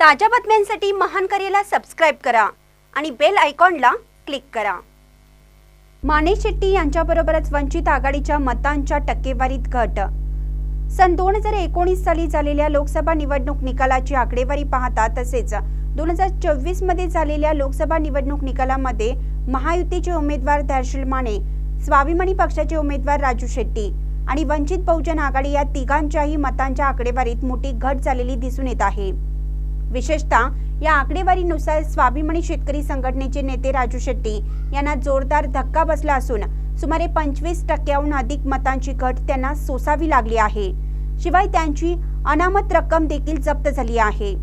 ताज्या बातम्यांसाठी महान करेला सबस्क्राईब करा आणि बेल आयकॉनला क्लिक करा. माने शेट्टी यांच्याबरोबरच वंचित आघाडीच्या मतांच्या टक्केवारीत घट. सन दोन हजार एकोणीस साली झालेल्या लोकसभा निवडणूक निकालाची आकडेवारी पाहता तसेच दोन हजार चोवीसमध्ये झालेल्या लोकसभा निवडणूक निकालामध्ये महायुतीचे उमेदवार दर्शल माने स्वाभिमानी पक्षाचे उमेदवार राजू शेट्टी आणि वंचित बहुजन आघाडी या तिघांच्याही मतांच्या आकडेवारीत मोठी घट झालेली दिसून येत आहे. विशेषतः या आकडेवारीनुसार स्वाभिमानी शेतकरी संघटनेचे नेते राजू शेट्टी यांना जोरदार धक्का बसला असून सुमारे पंचवीस टक्क्याहून अधिक मतांची घट त्यांना सोसावी लागली आहे. शिवाय त्यांची अनामत रक्कम देखील जप्त झाली आहे.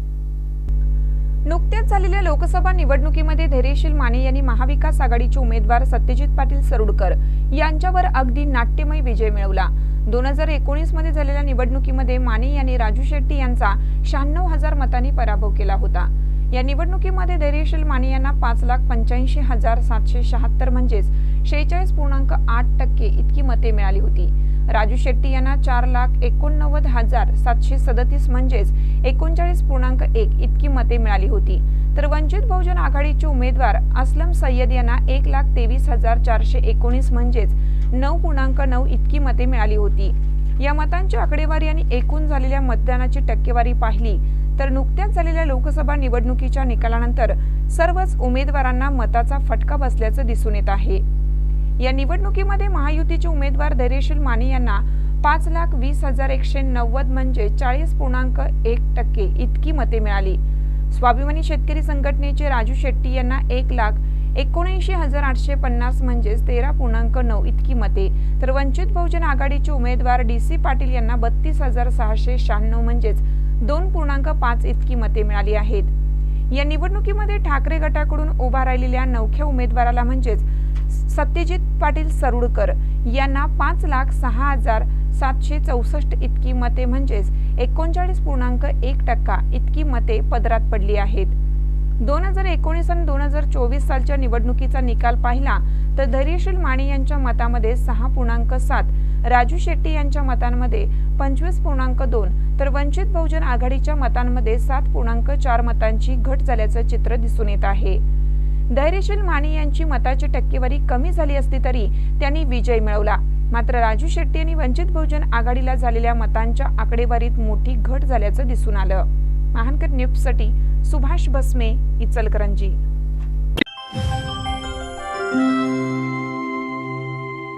नुकत्याच झालेल्या लोकसभा निवडणुकीमध्ये धैर्यशील माने यांनी महाविकास आघाडीचे उमेदवार सत्यजित पाटील सरुडकर यांच्यावर अगदी नाट्यमय विजय मिळवला. दोन हजार एकोणीसमध्ये झालेल्या निवडणुकीमध्ये माने यांनी राजू शेट्टी यांचा शहाण्णव हजार मतांनी पराभव केला होता. या निवडणुकीमध्ये धैर्यशील माने यांना पाच लाख पंच्याऐंशी हजार सातशे शहात्तर म्हणजेच शेहेचाळीस पूर्णांक आठ टक्के इतकी मते मिळाली होती. राजू शेट्टी यांना चार लाख एकोणनव्वद हजार सातशे सदतीस म्हणजेच एकोणचाळीस पूर्णांक एक इतकी मते मिळाली होती. तर वंचित बहुजन आघाडीचे उमेदवार असलम सय्यद यांना एक लाख तेवीस हजार चारशे एकोणीस म्हणजेच नऊ पूर्णांक नऊ इतकी मते मिळाली होती. या मतांची आकडेवारी आणि एकूण झालेल्या मतदानाची टक्केवारी पाहिली तर नुकत्याच झालेल्या लोकसभा निवडणुकीच्या निकालानंतर सर्वच उमेदवारांना मताचा फटका बसल्याचं दिसून येत आहे. या निवडणुकीमध्ये महायुतीचे उमेदवार धैर्यशील माने यांना पाच लाख वीस हजार एकशे नव्वद म्हणजे चाळीस पूर्णांक एक टक्के इतकी मते मिळाली. स्वाभिमानी शेतकरी संघटनेचे राजू शेट्टी यांना एक लाख एकोणऐंशी हजार आठशे पन्नास म्हणजेच तेरा पूर्णांक नऊ इतकी मते. तर वंचित बहुजन आघाडीचे उमेदवार डी सी पाटील यांना बत्तीस हजार सहाशे शहाण्णव म्हणजेच दोन पूर्णांक पाच इतकी मते मिळाली आहेत. या निवडणुकीमध्ये ठाकरे गटाकडून उभा राहिलेल्या नवख्या उमेदवाराला म्हणजेच सत्यजित पाटील सरुडकर यांना पाच लाख सहा हजार सातशे चौसष्ट इतकी मते म्हणजेच एकोणचाळीस पूर्णांक एक टक्का इतकी मते पदरात पडली आहेत. दोन हजार एकोणीस आणि दोन हजार चोवीस सालच्या निवडणुकीचा निकाल पाहिला तर धैर्यशील माने यांच्या मतामध्ये सहा पूर्णांक सात राजू शेट्टी यांच्या मतांमध्ये पंचवीस पूर्णांक दोन तर वंचित बहुजन आघाडीच्या मतांमध्ये सात पूर्णांक चार मतांची घट झाल्याचं चित्र दिसून येत आहे. धैर्यशील माने यांची मताची टक्केवारी कमी झाली असली तरी त्यांनी विजय मिळवला. मात्र राजू शेट्टी यांनी वंचित बहुजन आघाडीला झालेल्या मतांच्या आकडेवारीत मोठी घट झाल्याचं दिसून आलं. महानकर न्यूजसाठी सुभाष बसमे इचलकरंजी.